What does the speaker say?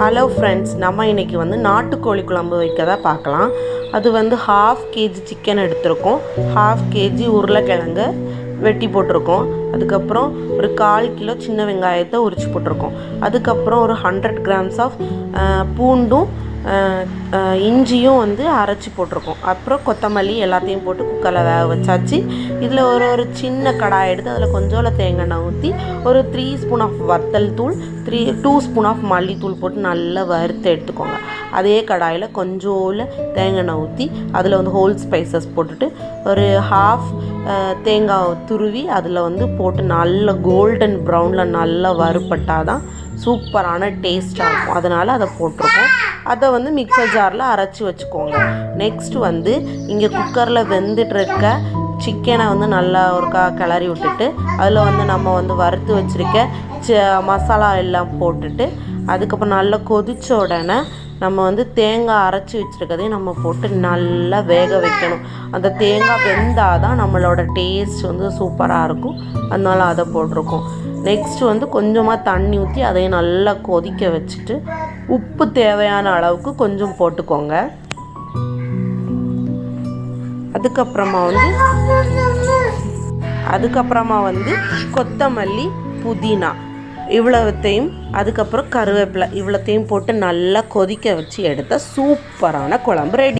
Hello friends நம்ம இன்னைக்கு வந்து நாட்டுக்கோழி குழம்பு வைக்க தான் பார்க்கலாம். அது வந்து ஹாஃப் கேஜி சிக்கன் எடுத்திருக்கோம். ஹாஃப் கேஜி உருளைக்கிழங்கு வெட்டி போட்டிருக்கோம். அதுக்கப்புறம் ஒரு கால் கிலோ சின்ன வெங்காயத்தை உரிச்சு போட்டிருக்கோம். அதுக்கப்புறம் ஒரு ஹண்ட்ரட் கிராம்ஸ் ஆஃப் பூண்டும் இஞ்சியும் வந்து அரைச்சி போட்டிருக்கோம். அப்புறம் கொத்தமல்லி எல்லாத்தையும் போட்டு குக்கரில் வேக வச்சாச்சு. இதில் ஒரு ஒரு சின்ன கடாய் எடுத்து அதில் கொஞ்சோல தேங்காய் எண்ணெய் ஊற்றி ஒரு த்ரீ ஸ்பூன் ஆஃப் வத்தல் தூள் த்ரீ டூ ஸ்பூன் ஆஃப் மல்லித்தூள் போட்டு நல்லா வறுத்து எடுத்துக்கோங்க. அதே கடாயில் கொஞ்சோல தேங்காய் எண்ணெய் ஊற்றி அதில் வந்து ஹோல் ஸ்பைசஸ் போட்டுட்டு ஒரு ஹாஃப் தேங்காய் துருவி அதில் வந்து போட்டு நல்ல கோல்டன் ப்ரௌனில் நல்லா வறுப்பட்டால் தான் சூப்பரான டேஸ்ட்டாக இருக்கும் அதனால் அதை போட்டிருக்கோம். அதை வந்து மிக்சர் ஜாரில் அரைச்சி வச்சுக்கோங்க. நெக்ஸ்ட் வந்து இங்கே குக்கரில் வெந்துட்டுருக்க சிக்கனை வந்து நல்லா ஒருக்கா கிளறி விட்டுட்டு அதில் வந்து நம்ம வந்து வறுத்து வச்சுருக்க ச மசாலா எல்லாம் போட்டுட்டு அதுக்கப்புறம் நல்லா கொதிச்ச உடனே நம்ம வந்து தேங்காய் அரைச்சி வச்சுருக்கதையும் நம்ம போட்டு நல்லா வேக வைக்கணும். அந்த தேங்காய் வெந்தால் தான் நம்மளோட டேஸ்ட் வந்து சூப்பராக இருக்கும். அதனால அதை போட்டிருக்கோம். நெக்ஸ்ட் வந்து கொஞ்சமாக தண்ணி ஊற்றி அதையும் நல்லா கொதிக்க வச்சுட்டு உப்பு தேவையான அளவுக்கு கொஞ்சம் போட்டுக்கோங்க. அதுக்கப்புறமா வந்து அதுக்கப்புறமா வந்து கொத்தமல்லி புதினா இவ்வளவுத்தையும் அதுக்கப்புறம் கருவேப்பிலை இவ்வளோத்தையும் போட்டு நல்லா கொதிக்க வச்சு எடுத்த சூப்பரான குழம்பு ரெடி.